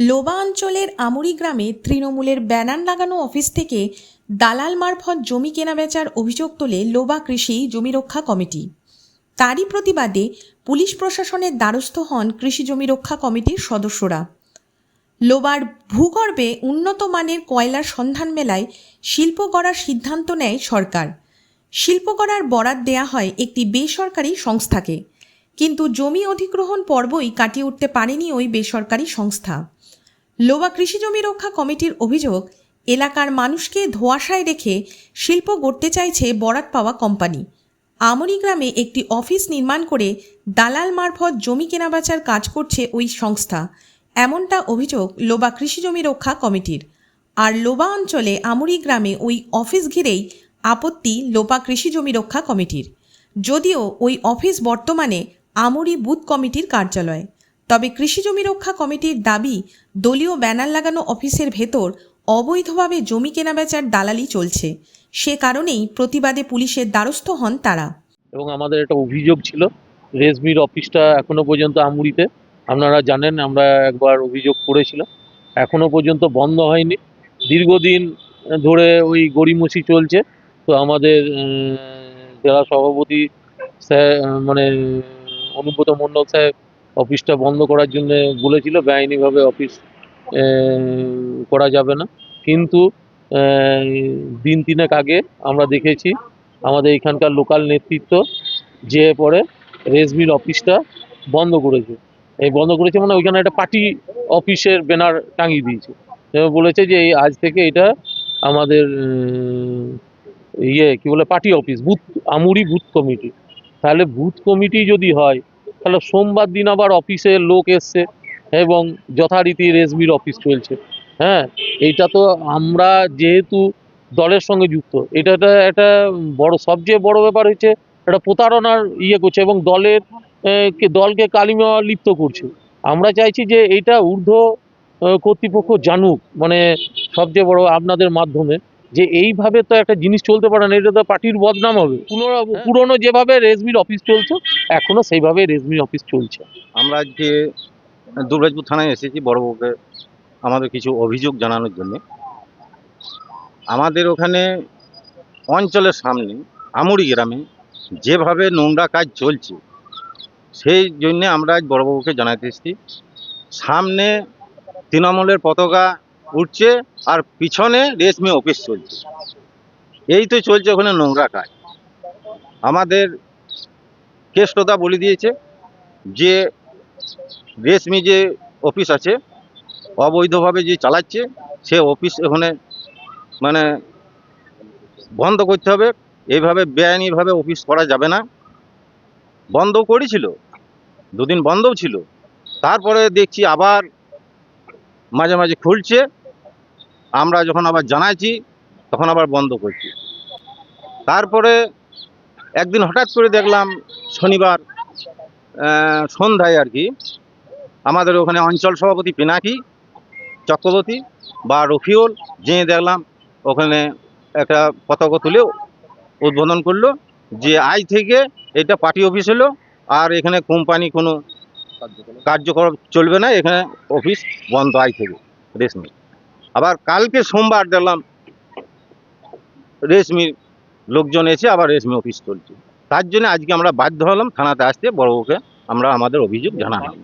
লোবা অঞ্চলের আমুরি গ্রামে তৃণমূলের ব্যানার লাগানো অফিস থেকে দালাল মারফত জমি কেনাবেচার অভিযোগ তোলে লোবা কৃষি জমি রক্ষা কমিটি। তারই প্রতিবাদে পুলিশ প্রশাসনের দ্বারস্থ হন কৃষি জমি রক্ষা কমিটির সদস্যরা। লোবার ভূগর্ভে উন্নত মানের কয়লার সন্ধান মেলায় শিল্প করার সিদ্ধান্ত নেয় সরকার। শিল্প করার বরাদ দেয়া হয় একটি বেসরকারি সংস্থাকে। কিন্তু জমি অধিগ্রহণ পর্বই কাটিয়ে উঠতে পারেনি ওই বেসরকারি সংস্থা। লোবা কৃষি জমি রক্ষা কমিটির অভিযোগ, এলাকার মানুষকে ধোঁয়াশায় রেখে শিল্প গড়তে চাইছে বরাত পাওয়া কোম্পানি। আমরি গ্রামে একটি অফিস নির্মাণ করে দালাল মারফত জমি কেনাবেচার কাজ করছে ওই সংস্থা। এমনটা অভিযোগ লোবা কৃষি জমি রক্ষা কমিটির। আর লোবা অঞ্চলে আমরি গ্রামে ওই অফিস ঘিরেই আপত্তি লোপা কৃষি জমি রক্ষা কমিটির। যদিও ওই অফিস বর্তমানে আমরি বুথ কমিটির কার্যালয়। তবে কৃষি জমি রক্ষা কমিটির দাবি, দলীয় ব্যানার লাগানো অফিসের ভেতর অবৈধভাবে জমি কেনাবেচার দালালি চলছে। সে কারণেই প্রতিবাদে পুলিশের দ্বারস্থ হন তারা। এবং আমাদের একটা অভিযোগ ছিল, রেজমির অফিসটা এখনও পর্যন্ত আমুরিতে। আপনারা জানেন, আমরা একবার অভিযোগ করেছিলাম। এখনও পর্যন্ত বন্ধ হয়নি। দীর্ঘদিন ধরে ওই গড়িমসি চলছে। তো আমাদের জেলা সভাপতি মানে অনুব্রত মণ্ডল স্যার অফিসটা বন্ধ করার জন্য বলেছিল, বেআইনিভাবে অফিস করা যাবে না। কিন্তু দিন তিনেক আগে আমরা দেখেছি আমাদের এখানকার লোকাল নেতৃত্ব যে পরে রেজমির অফিসটা বন্ধ করেছে। এই বন্ধ করেছে মানে ওইখানে একটা পার্টি অফিসের ব্যানার টাঙিয়ে দিয়েছে। বলেছে যে এই আজ থেকে এটা আমাদের ইয়ে কি বলে, পার্টি অফিস, বুথ, আমুরি বুথ কমিটি। তাহলে বুথ কমিটি যদি হয়, তাহলে সোমবার দিন আবার অফিসের লোক এসছে এবং যথারীতি রেজমির অফিস চলছে। হ্যাঁ এইটা তো আমরা যেহেতু দলের সঙ্গে যুক্ত, এটা একটা বড়, সবচেয়ে বড় ব্যাপার হচ্ছে একটা প্রতারণার ইয়ে করছে এবং দলের দলকে কালিমা লিপ্ত করছে। আমরা চাইছি যে এটা ঊর্ধ্ব কর্তৃপক্ষ জানুক মানে সবচেয়ে বড় আপনাদের মাধ্যমে। যে এইভাবে তো একটা জিনিস চলতে পারে না এটা তো পার্টির বদনাম হবে। পুরনো পুরনো যেভাবে রেজমির অফিস চলছে এখনও সেইভাবে রেজমির অফিস চলছে। আমরা আজকে দুর্গাজপুর থানায় এসেছি বড়বাবুকে আমাদের কিছু অভিযোগ জানানোর জন্য। আমাদের ওখানে অঞ্চলের সামনে আমুরি গ্রামে যেভাবে নোংরা কাজ চলছে সেই জন্যে আমরা আজ বড়বাবুকে জানাতে এসেছি। সামনে তৃণমূলের পতাকা উঠছে আর পিছনে রেশমি অফিস চলছে। এই তো চলছে ওখানে নোংরা কাজ। আমাদের কেষ্টতা বলে দিয়েছে যে, রেশমি যে অফিস আছে, অবৈধভাবে যে চালাচ্ছে, সে অফিস ওখানে মানে বন্ধ করতে হবে। এইভাবে বেআইনিভাবে অফিস করা যাবে না। বন্ধ করেছিল, দুদিন বন্ধও ছিল। তারপরে দেখছি আবার মাঝে মাঝে খুলছে। আমরা যখন আবার জানাইছি, তখন আবার বন্ধ করছি। তারপরে একদিন হঠাৎ করে দেখলাম শনিবার সন্ধ্যায় আর কি, আমাদের ওখানে অঞ্চল সভাপতি পিনাকি চক্রবর্তী বা রফিউল যেয়ে দেখলাম ওখানে একটা পতাকা তুলে উদ্বোধন করল, যে আজ থেকে এটা পার্টি অফিস হলো, আর এখানে কোম্পানি কোনো কার্যকলাপ চলবে না, এখানে অফিস বন্ধ আজ থেকে, রেশমি। আবার কালকে সোমবার দেখলাম রেশমির লোকজন এসে আবার রেশমি অফিস চলছে। তার জন্য আজকে আমরা বাধ্য হলাম থানাতে আসতে বড়বাবুকে আমরা আমাদের অভিযোগ জানালাম।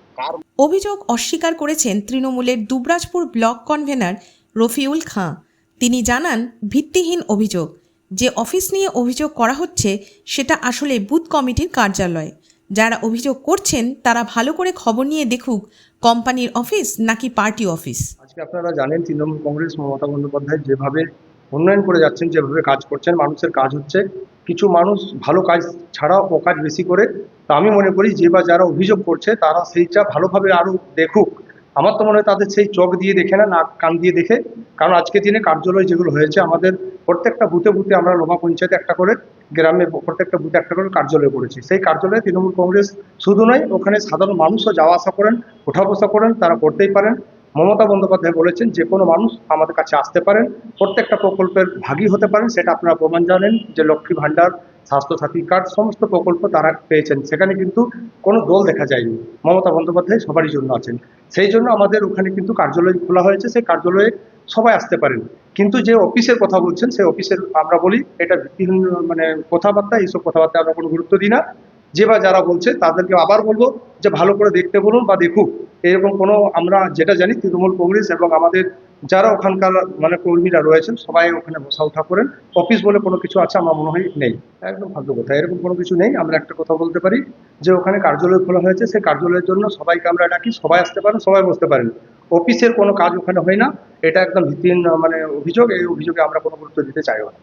অভিযোগ অস্বীকার করেছেন তৃণমূলের দুবরাজপুর ব্লক কনভেনার রফিউল খাঁ। তিনি জানান, ভিত্তিহীন অভিযোগ। যে অফিস নিয়ে অভিযোগ করা হচ্ছে, সেটা আসলে বুথ কমিটির কার্যালয়। যারা অভিযোগ করছেন, তারা ভালো করে খবর নিয়ে দেখুক, কোম্পানির অফিস নাকি পার্টি অফিস আজকে আপনারা জানেন তৃণমূল কংগ্রেস মমতা বন্দ্যোপাধ্যায় যেভাবে উন্নয়ন করে যাচ্ছেন, যেভাবে কাজ করছেন, মানুষের কাজ হচ্ছে, কিছু মানুষ ভালো কাজ ছাড়াও ও কাজ বেশি করে, তা আমি মনে করি যে বা যারা অভিযোগ করছে তারা সেইটা ভালোভাবে আরও দেখুক। আমার তো মনে হয় তাদের সেই চোখ দিয়ে দেখে না, নাক কান দিয়ে দেখে। কারণ আজকে দিনে কার্যালয় যেগুলো হয়েছে, আমাদের প্রত্যেকটা বুথে বুথে আমরা লোমা পঞ্চায়েতে একটা করে, গ্রামে প্রত্যেকটা বুথে একটা করে কার্যালয় করেছি। সেই কার্যালয়ে তৃণমূল কংগ্রেস শুধু নয়, ওখানে সাধারণ মানুষও যাওয়া আসা করেন, ওঠা বসা করেন, তারা করতেই পারেন। মমতা বন্দ্যোপাধ্যায় বলেছেন, যে কোনো মানুষ আমাদের কাছে আসতে পারেন, প্রত্যেকটা প্রকল্পের ভাগী হতে পারেন, সেটা আপনারা প্রমাণ জানেন যে লক্ষ্মী ভাণ্ডার, স্বাস্থ্যসাথী কার্ড, সমস্ত প্রকল্প তারা পেয়েছেন। সেখানে কিন্তু কোনো দল দেখা যায়নি। মমতা বন্দ্যোপাধ্যায় সবারই জন্য আছেন। সেই জন্য আমাদের ওখানে কিন্তু কার্যালয় খোলা হয়েছে, সেই কার্যালয়ে সবাই আসতে পারেন। কিন্তু যে অফিসের কথা বলছেন, সেই অফিসের আমরা বলি, এটা মানে কথাবার্তা, এইসব কথাবার্তা আমরা কোনো গুরুত্ব দিই না। যে বা যারা বলছে তাদেরকে আবার বলব যে ভালো করে দেখতে বলুন বা দেখুক। এরকম কোনো আমরা যেটা জানি তৃণমূল কংগ্রেস এবং আমাদের যারা ওখানকার মানে কর্মীরা রয়েছেন সবাই ওখানে বসা উঠা করেন। অফিস বলে কোনো কিছু আছে আমার মনে হয় নেই। একদম ফালতু কথা, এরকম কোনো কিছু নেই। আমরা একটা কথা বলতে পারি যে ওখানে কার্যালয় খোলা হয়েছে, সেই কার্যালয়ের জন্য সবাইকে আমরা ডাকি, সবাই আসতে পারেন, সবাই বসতে পারেন। অফিসের কোনো কাজ ওখানে হয় না। এটা একদম ভিত্তিহীন মানে অভিযোগ, এই অভিযোগে আমরা কোনো গুরুত্ব দিতে চাইও না।